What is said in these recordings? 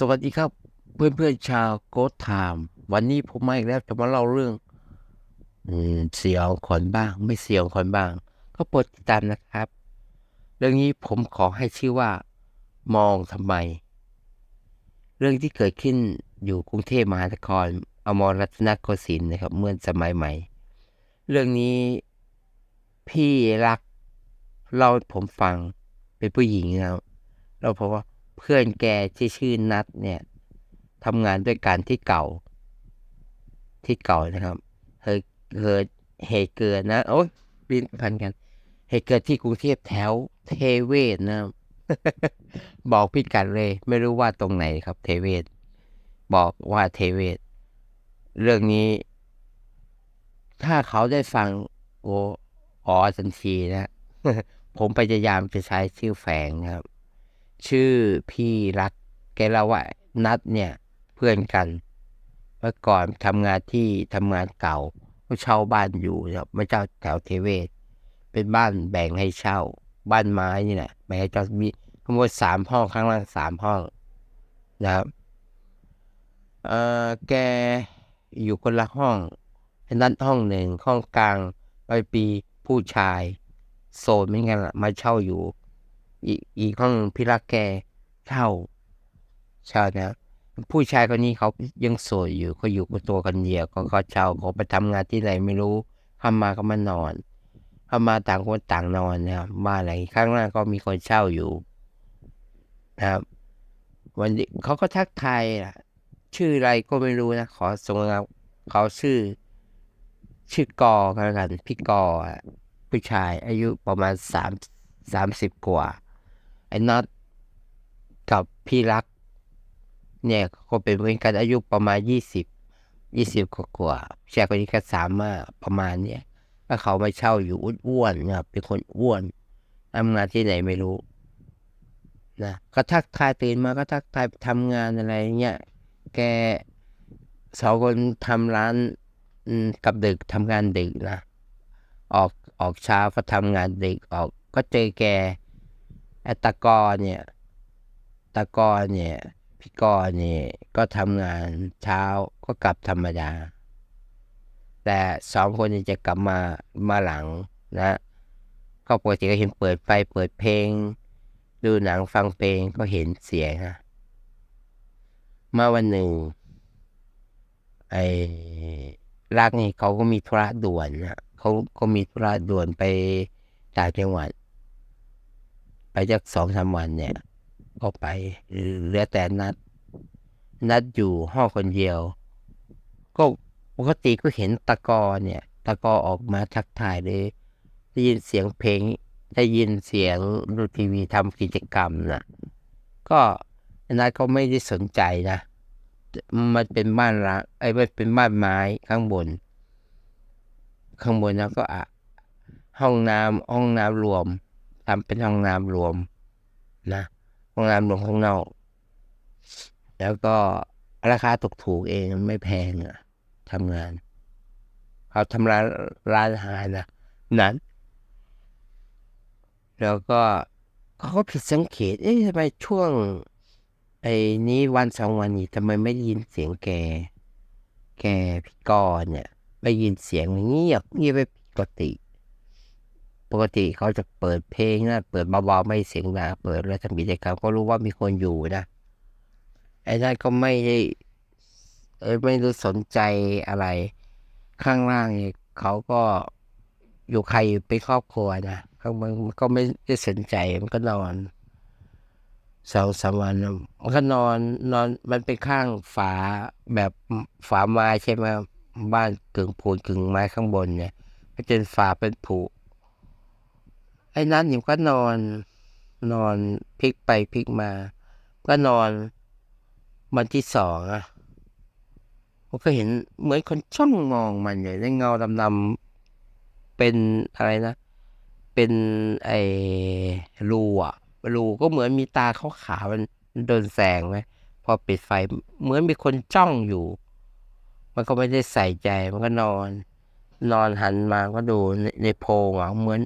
สวัสดีครับเพื่อนเพื่อนๆชาวโกดไทม์วันนี้ผมมาอีกแล้วจะมาเล่าเรื่อง อืมเสียงขวัญบ้าง ไม่เสียงขวัญบ้าง ก็โปรดติดตามนะครับ เรื่องนี้ผมขอให้ชื่อว่า มองทำไม เรื่องที่เกิดขึ้นอยู่กรุงเทพมหานคร อมรรัตนโกสินทร์นะครับ เมื่อสมัยใหม่ เรื่องนี้พี่รักเล่าผมฟังเป็นผู้หญิงนะครับเราเพราะว่า เพื่อนแกที่ชื่อนัดเนี่ยทำงานด้วยกันที่เก่า ที่เก่านะครับเกิดเกิดเหตุเกิดนะโอ้ยบินพันกัน เหตุเกิดที่กรุงเทพแถวเทเวศนะบบอกพิกัดเลย ไม่รู้ว่าตรงไหนครับ เทเวศ บอกว่าเทเวศ เรื่องนี้ ถ้าเขาได้ฟัง โอ้อ๋อทันทีนะ ผมพยายามจะใช้ชื่อแฝงนะครับ ชื่อพี่รักแกเล่าว่านัดเนี่ยเพื่อนกัน เมื่อก่อนทำงานที่ทำงานเก่าก็เช่าบ้านอยู่นะครับไม่เจ้าแถวเทเวศ เป็นบ้านแบ่งให้เช่า บ้านไม้นี่แหละแบ่งให้เจ้ามีทั้งหมดสามห้องข้างล่างสามห้องนะครับเอ่อแกอยู่คนละห้องนัดห้องหนึ่งห้องกลางไปปีผู้ชายโซนเหมือนกันละมาเช่าอยู่ อีกอีกห้องพี่รักแกเช่าเช่านะผู้ชายคนนี้เขายังโสดอยู่เขาอยู่กับตัวคนเดียวเขาเขาเช่าเขาไปทำงานที่ไหนไม่รู้เข้ามาก็มานอน เข้ามาต่างคนต่างนอนนะครับบ้านไหนข้างหน้าก็มีคนเช่าอยู่นะครับ วันนี้เขาก็ทักทายล่ะ ชื่ออะไรก็ไม่รู้นะขอส่งเราเขาชื่อ ชื่อกอกันกัน พี่กอผู้ชายอายุประมาณสามสามสิบกว่า ไอ้น็อตกับพี่รัก เนี่ยก็เป็นเพื่อนกันอายุประมาณยี่สิบยี่สิบกว่าแชร์คนนี้ก็สามมาประมาณเนี้ยแล้วเขามาเช่าอยู่อ้วนๆนะครับเป็นคนอ้วนทำงานที่ไหนไม่รู้นะก็ทักทายตื่นมาก็ทักทายทำงานอะไรเงี้ยแกสองคนทำร้านกับดึกทำงานดึกนะออกออกเช้าก็ทำงานดึกออกก็เจอแก ไอ้ตะกอเนี่ย ตะกอเนี่ย พี่กอเนี่ยก็ทำงานเช้าก็กลับธรรมดา แต่สองคนนี้จะกลับมามาหลังนะก็ปกติก็เห็นเปิดไฟเปิดเพลง ดูหนังฟังเพลงก็เห็นเสียงฮะมาวันหนึ่งไอ้รักนี่เขาก็มีธุระด่วนนะเขาก็มีธุระด่วนไปต่างจังหวัด ไปจากสองสามวันเนี่ย ก็ไปเหลือแต่นัด นัดอยู่ห้องคนเดียว ก็ปกติก็เห็นตะกอเนี่ย ตะกอออกมาทักทายเลยได้ยินเสียงเพลงได้ยินเสียงดูทีวีทำกิจกรรมนะก็นัดก็ไม่ได้สนใจนะมันเป็นบ้านร้างไอ้มันเป็นบ้านไม้ข้างบน ข้างบนแล้วก็อะห้องน้ำห้องน้ำรวม ทำเป็นห้องน้ำรวมนะห้องน้ำรวมข้างนอก แล้วก็ราคาถูกเองไม่แพงอะทำงานเขาทำร้านร้านอาหารนะนั้น แล้วก็เขาก็ผิดสังเกต เอ๊ะทำไมช่วง ไอ้นี้วันสองวันนี้ทำไมไม่ได้ยินเสียงแก แกพี่กรณ์เนี่ยไม่ยินเสียงเงียบเงียบไปปกติ ปกติเขาจะเปิดเพลงนะเปิดเบาๆไม่เสียงดังเปิดแล้วทำกิจกรรมก็รู้ว่ามีคนอยู่นะไอ้นั่นก็ไม่ได้ไม่รู้สนใจอะไรข้างล่างเนี่ยเขาก็อยู่ใครอยู่เป็นครอบครัวนะข้างบนก็ไม่ได้สนใจมันก็นอนสองสามวันมันก็นอนนอนมันเป็นข้างฝาแบบฝาไม้ใช่ไหมบ้านกึ่งปูนกึ่งไม้ข้างบนเนี่ยก็เป็นฝาเป็นผุ ไอ้นั้นอยู่ก็นอน นอนพลิกไปพลิกมา ก็นอนวันที่สองอะผมก็เห็นเหมือนคนจ้องมองมันอยู่ในเงาดำๆเป็นอะไรนะ เป็นไอ้รูอะรูก็เหมือนมีตาเขาขาวมันโดนแสงไหมพอปิดไฟเหมือนมีคนจ้องอยู่ มันก็ไม่ได้ใส่ใจมันก็นอน นอนหันมาก็ดูในในโพงอะเหมือน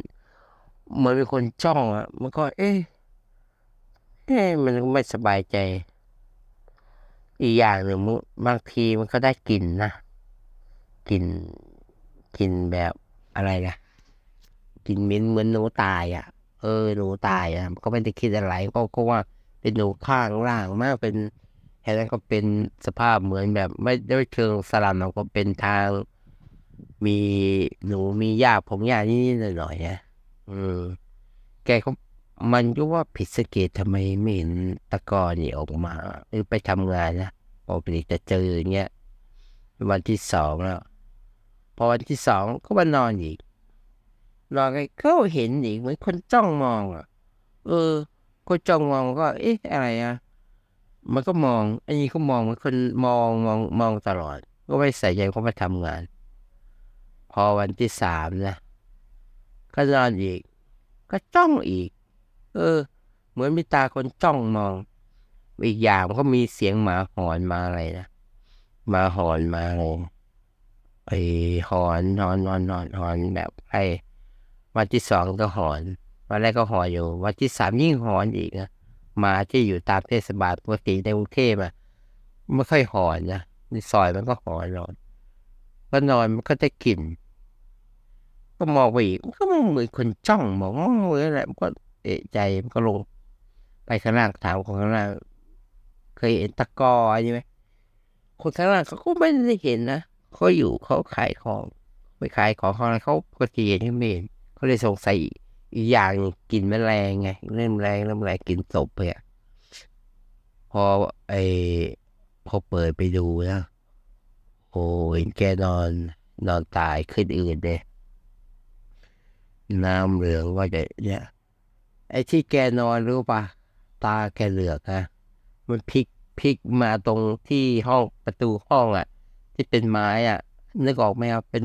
เหมือนมีคนจ้องอะ มันก็เอ๊ะเอ๊ะมันก็ไม่สบายใจ อีกอย่างหนึ่งบางทีมันก็ได้กลิ่นนะกลิ่นกลิ่นแบบอะไรนะกลิ่นเหม็นเหมือนหนูตายอะ เออหนูตายอะก็ไม่ได้คิดอะไรก็ก็ว่าเป็นหนูข้างล่างมากเป็นแค่นั้นก็เป็นสภาพเหมือนแบบ ไม่ได้เชิงสลัมก็เป็นทางมีหนูมีหญ้าผมหญ้านี่หน่อยๆนะ อืมแกก็มันก็ว่าผิดสังเกตทำไมไม่เห็นตะกอนี่ออกมาหรือไปทำงานนะปกติจะเจออย่างเงี้ยวันที่สองแล้ว พอวันที่สองก็มานอนอีกนอนก็เห็นอีกเหมือนคนจ้องมองอะ เออ คนจ้องมองก็ เอ๊ะอะไรอะมันก็มองอันนี้ก็มองเหมือนคนมองมองมองตลอด ก็ไม่ใส่ใจเขามาทำงาน พอวันที่สามนะ ก็นอนอีก ก็จ้องอีก เออ เหมือนมีตาคนจ้องมอง อีกอย่างก็มีเสียงหมาหอนมาอะไรนะหมาหอนมาอะไรไอหอนนอนนอนนอนหอนแบบไอวันที่สองก็หอนวันแรกก็หอนอยู่ วันที่สามยิ่งหอนอีกนะมาที่อยู่ตามเทศบาลปกติในกรุงเทพอะไม่ค่อยหอนนะในซอยมันก็หอนนอนก็นอนมันก็ได้กลิ่น ก็มองไปอีกมันก็เหมือนคนจ้องมองเลยแหละมันก็เอะใจมันก็ลง ไปข้างล่างถามคนข้างล่างเคยเห็นตะกอใช่ไหมคนข้างล่างเขาก็ไม่ได้เห็นนะเขาอยู่เขาขายของไปขายของเขาเขาปกติเห็นไม่เห็นเขาเลยสงสัยอีกอย่างกินแมลงไงเริ่มแรงเริ่มแรงกินศพไปอะพอไอพอเปิดไปดูนะโอ้เห็นแกนอนนอนตายขึ้นอื่นเลย น้ำเหลืองว่าจะเนี่ยไอ้ที่แกนอนรู้ปะตาแกเหลือกนะมันพลิกพลิกมาตรงที่ห้องประตูห้องอะ ที่เป็นไม้อะ นึกออกไหมครับเป็น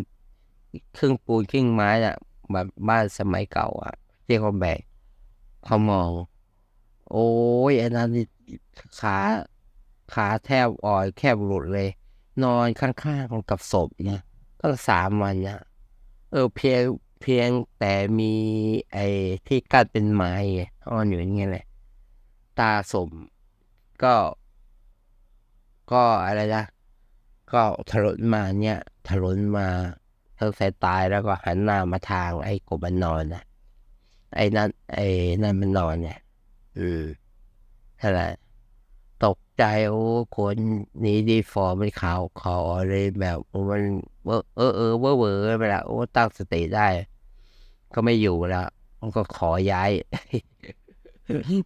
ครึ่งปูนครึ่งไม้อะแบบบ้านสมัยเก่าอะที่เขาแบกเขามอง โอ้ยอันนั้นขาขาแทบอ่อยแคบหลุดเลย นอนข้างๆกับศพเนี่ยตั้งสามวันเนี่ยเออเพียง พียงแต่มีไอ้ที่กั้นเป็นไม้อ่อนอยู่อย่างเงี้ยแหละตาสมก็ ก็อะไรนะก็ถลนมาเนี่ยถลนมาเธอใส่ตายแล้วก็หันหน้ามาทางไอ้กบมันนอนนะไอ้นั่นไอ้นั่นมันนอนเนี่ยอืมอะไรตกใจโอ้คนนี้ดีฟอร์มันขาวคอเลยแบบมันเออเออเออเวอร์เวอร์ไปละโอ้ตั้งสติได้ ก็ไม่อยู่แล้วมันก็ขอย้าย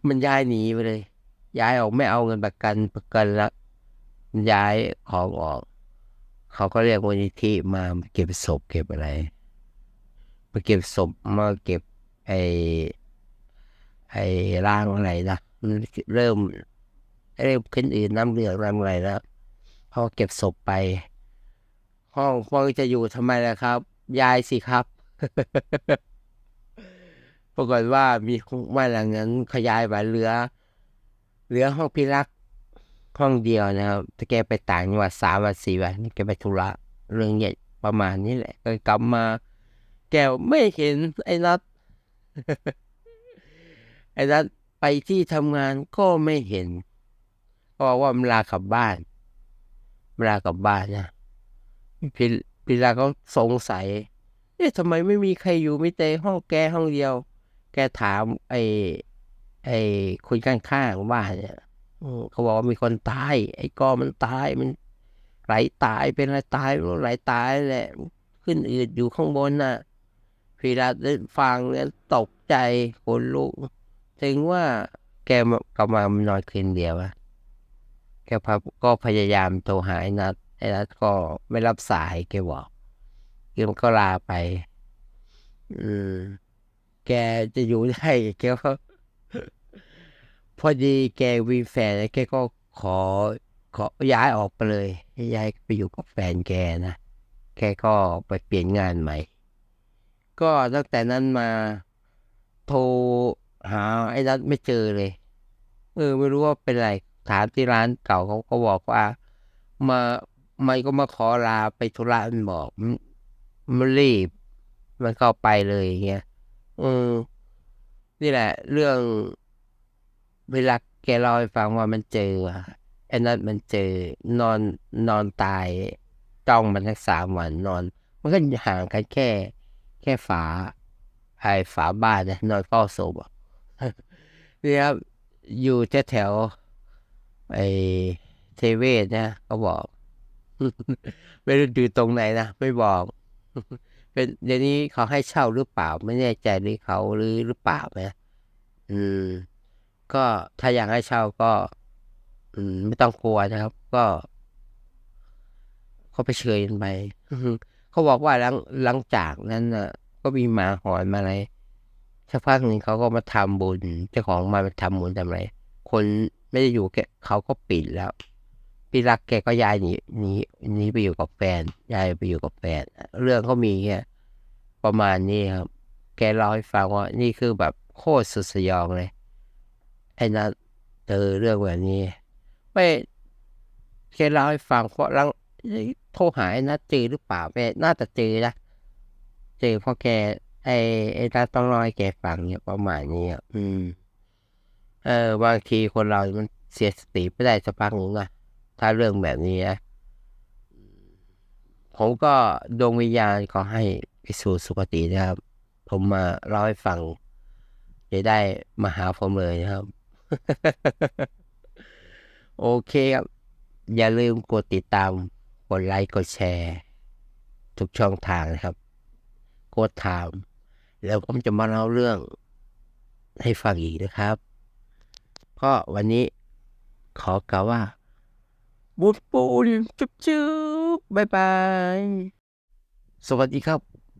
มันย้ายหนีไปเลย ย้ายออกไม่เอาเงินประกันประกันแล้วย้ายของออก เขาก็เรียกมูลนิธิมาเก็บศพเก็บอะไรมาเก็บศพมาเก็บไอ้ไอ้ร่างอะไรนะเริ่มเริ่มขึ้นอื่นน้ำเหลืองน้ำอะไรแล้วพอเก็บศพไป ห้องพอจะอยู่ทำไมล่ะครับ ยายสิครับ ปรากฏว่ามีบ้านหลังนั้นขยายไปเหลือ เหลือห้องพิรักห้องเดียวนะครับแต่แกไปต่างจังหวัดสามวันสี่วันแกไปธุระเรื่องใหญ่ประมาณนี้แหละก็กลับมา แกไม่เห็นไอ้นัดไอ้นัดไปที่ทำงานก็ไม่เห็นเพราะว่ามันลากลับบ้านเวลากลับบ้านนะพี่พี่ลาเขาสงสัยเอ๊ะทำไมไม่มีใครอยู่ไม่แต่ห้องแกห้องเดียว แกถาม ไอ้ไอ้คนข้างๆบ้านเนี่ยเขาบอกว่ามีคนตาย ไอ้กอมันตายมันไหลตายเป็นอะไรตายไหลตายแหละ ขึ้นอืดอยู่ข้างบนน่ะพีราได้ฟังเนี่ยตกใจคนลุกถึงว่าแกกลับมานอนคืนเดียวอะแกก็พยายามโทรหาไอ้นัดไอ้นัดก็ไม่รับสายแกบอกแกมันก็ลาไป อืม แกจะอยู่ได้แกก็พอดีแกวีแฟนแกก็ขอ ขอย้ายออกไปเลยย้ายไปอยู่กับแฟนแกนะแกก็ไปเปลี่ยนงานใหม่ ก็ตั้งแต่นั้นมาโทรหาไอ้นัทไม่เจอเลย เออ ไม่รู้ว่าเป็นไรถามที่ร้านเก่าเขาก็บอกว่า มาไม่ก็มาขอลาไปธุระมันบอกมันรีบ มันก็ไปเลยอย่างเงี้ย อืมนี่แหละ เรื่องเวลาแกเล่าให้ฟังว่ามันเจอไอ้นั้นมันเจอนอนนอนตายจ้องมันทั้งสามวันนอน มันก็ห่างกันแค่ แค่ฝาไอ้ฝาบ้านนะนอนเฝ้าศพอะนี่ครับอยู่แถวๆไอ้เทเวศนะเขาบอก ไม่รู้อยู่ตรงไหนนะ ไม่บอก เป็นเดี๋ยวนี้เขาให้เช่าหรือเปล่า ไม่แน่ใจหรือเขาหรือหรือเปล่านะอืม ก็ถ้าอยากให้เช่าก็ อืม ไม่ต้องกลัวนะครับ ก็เขาไปเชิญไปเขาบอกว่าหลังหลังจากนั้นน่ะ ก็มีหมาหอนมาอะไรสักพักหนึ่งเขาก็มาทำบุญเจ้าของมาทำบุญทำอะไรคนไม่ได้อยู่แกเขาก็ปิดแล้ว พี่รักแกก็ย้ายหนีหนีหนีไปอยู่กับแฟนย้ายไปอยู่กับแฟน เรื่องเขามีแค่ประมาณนี้ครับ แกเล่าให้ฟังว่านี่คือแบบโคตรสุดสยองเลย ไอ้นัทเจอเรื่องแบบนี้ ไม่แกเล่าให้ฟังเพราะลังโทรหาไอ้นัทเจอหรือเปล่าแม่น่าจะเจอนะเจอเพราะแก ไอ้ไอ้นัทต้องเล่าให้แกฟังเนี่ยประมาณนี้อืม เออบางทีคนเรา มันเสียสติไม่ได้สักพักหนึ่งอะ ถ้าเรื่องแบบนี้นะผมก็ดวงวิญญาณขอให้ไปสู่สุคตินะครับ ผมมาเล่าให้ฟังจะได้มาหาผมเลยนะครับ โอเคครับ อย่าลืมกดติดตาม กดไลค์ กดแชร์ ทุกช่องทางนะครับ กดถาม แล้วผมจะมาเล่าเรื่องให้ฟังอีกนะครับก็วันนี้ขอกล่าวว่า บุญปูนจุ๊บจุ๊บบายบาย สวัสดีครับ